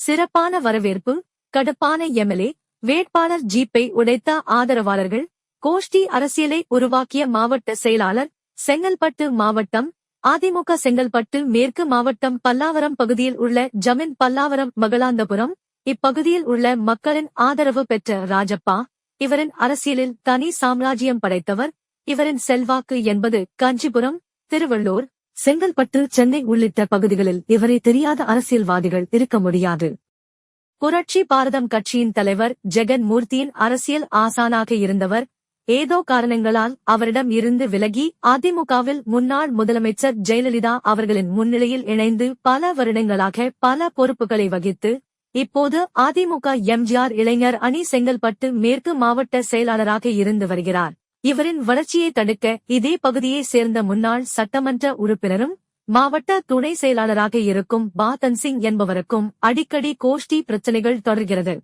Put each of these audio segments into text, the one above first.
சிறப்பான வரவேற்பு கடப்பான எம்எல்ஏ வேட்பாளர் ஜீப்பை உடைத்த ஆதரவாளர்கள் கோஷ்டி அரசியலை உருவாக்கிய மாவட்ட செயலாளர் செங்கல்பட்டு மாவட்டம் அதிமுக செங்கல்பட்டு மேற்கு மாவட்டம் பல்லாவரம் பகுதியில் உள்ள ஜமீன் பல்லாவரம் மகளாந்தபுரம் இப்பகுதியில் உள்ள மக்களின் ஆதரவு பெற்ற ராஜப்பா இவரின் அரசியலில் தனி சாம்ராஜ்யம் படைத்தவர் இவரின் செல்வாக்கு என்பது காஞ்சிபுரம் திருவள்ளூர் செங்கல்பட்டு சென்னை உள்ளிட்ட பகுதிகளில் இவரை தெரியாத அரசியல்வாதிகள் இருக்க முடியாது. புரட்சி பாரதம் கட்சியின் தலைவர் ஜெகன் மூர்த்தியின் அரசியல் ஆசானாக இருந்தவர் ஏதோ காரணங்களால் அவரிடம் இருந்து விலகி அதிமுகவில் முன்னாள் முதலமைச்சர் ஜெயலலிதா அவர்களின் முன்னிலையில் இணைந்து பல வருடங்களாக பல பொறுப்புகளை வகித்து இப்போது அதிமுக எம்ஜிஆர் இளைஞர் அணி செங்கல்பட்டு மேற்கு மாவட்ட செயலாளராக இருந்து வருகிறார். இவரின் வளர்ச்சியை தடுக்க இதே பகுதியைச் சேர்ந்த முன்னாள் சட்டமன்ற உறுப்பினரும் மாவட்ட துணை செயலாளராக இருக்கும் பாதன் சிங் என்பவருக்கும் அடிக்கடி கோஷ்டி பிரச்சனைகள் தொடர்கிறது.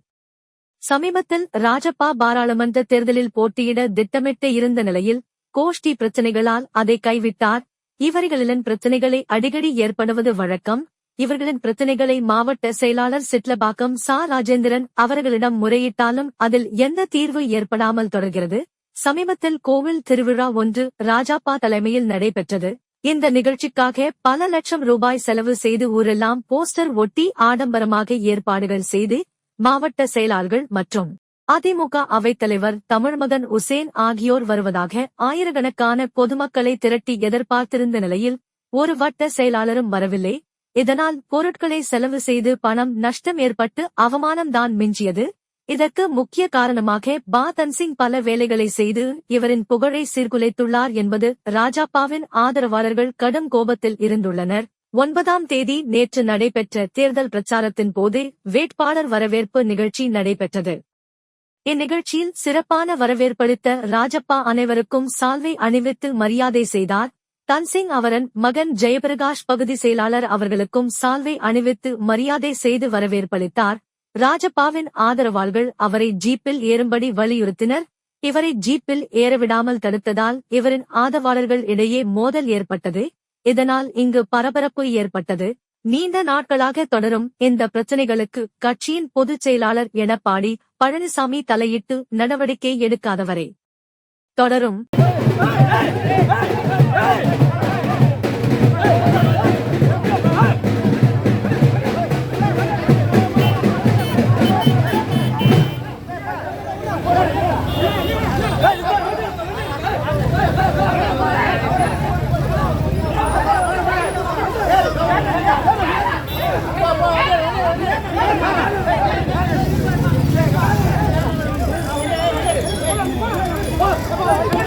சமீபத்தில் ராஜப்பா பாராளுமன்ற தேர்தலில் போட்டியிட திட்டமிட்டு இருந்த நிலையில் கோஷ்டி பிரச்சனைகளால் அதை கைவிட்டார். இவர்களின் பிரச்சனைகளை அடிக்கடி ஏற்படுவது வழக்கம். இவர்களின் பிரச்சனைகளை மாவட்ட செயலாளர் சிட்லபாக்கம் சா. ராஜேந்திரன் அவர்களிடம் முறையிட்டாலும் அதில் எந்த தீர்வு ஏற்படாமல் தொடர்கிறது. சமீபத்தில் கோவில் திருவிழா ஒன்று ராஜாப்பா தலைமையில் நடைபெற்றது. இந்த நிகழ்ச்சிக்காக பல லட்சம் ரூபாய் செலவு செய்து ஊரெல்லாம் போஸ்டர் ஒட்டி ஆடம்பரமாக ஏற்பாடுகள் செய்து மாவட்ட செயலாளர்கள் மற்றும் அதிமுக அவைத்தலைவர் தமிழ்மகன் உசேன் ஆகியோர் வருவதாக ஆயிரக்கணக்கான பொதுமக்களை திரட்டி எதிர்பார்த்திருந்த நிலையில் ஒரு வட்ட செயலாளரும் வரவில்லை. இதனால் பொருட்களை செலவு செய்து பணம் நஷ்டம் ஏற்பட்டு அவமானம்தான் மிஞ்சியது. இதற்கு முக்கிய காரணமாக பா தன்சிங் பல வேலைகளை செய்து இவரின் புகழை சீர்குலைத்துள்ளார் என்பது ராஜாப்பாவின் ஆதரவாளர்கள் கடும் கோபத்தில் இருந்துள்ளனர். ஒன்பதாம் தேதி நேற்று நடைபெற்ற தேர்தல் பிரச்சாரத்தின் போது வேட்பாளர் வரவேற்பு நிகழ்ச்சி நடைபெற்றது. இந்நிகழ்ச்சியில் சிறப்பான வரவேற்பளித்த ராஜப்பா அனைவருக்கும் சால்வை அணிவித்து மரியாதை செய்தார். தன்சிங் அவரன் மகன் ஜெயபிரகாஷ் பகுதி செயலாளர் அவர்களுக்கும் சால்வை அணிவித்து மரியாதை செய்து வரவேற்பளித்தார். ராஜப்பாவின் ஆதரவாளர்கள் அவரை ஜீப்பில் ஏறும்படி வலியுறுத்தினர். இவரை ஜீப்பில் ஏறவிடாமல் தடுத்ததால் இவரின் ஆதரவாளர்கள் இடையே மோதல் ஏற்பட்டது. இதனால் இங்கு பரபரப்பு ஏற்பட்டது. நீண்ட நாட்களாக தொடரும் இந்த பிரச்சனைகளுக்கு கட்சியின் பொதுச் செயலாளர் எடப்பாடி பழனிசாமி தலையிட்டு நடவடிக்கை எடுக்காதவரே. தொடரும். Vai, vai, vai, vai.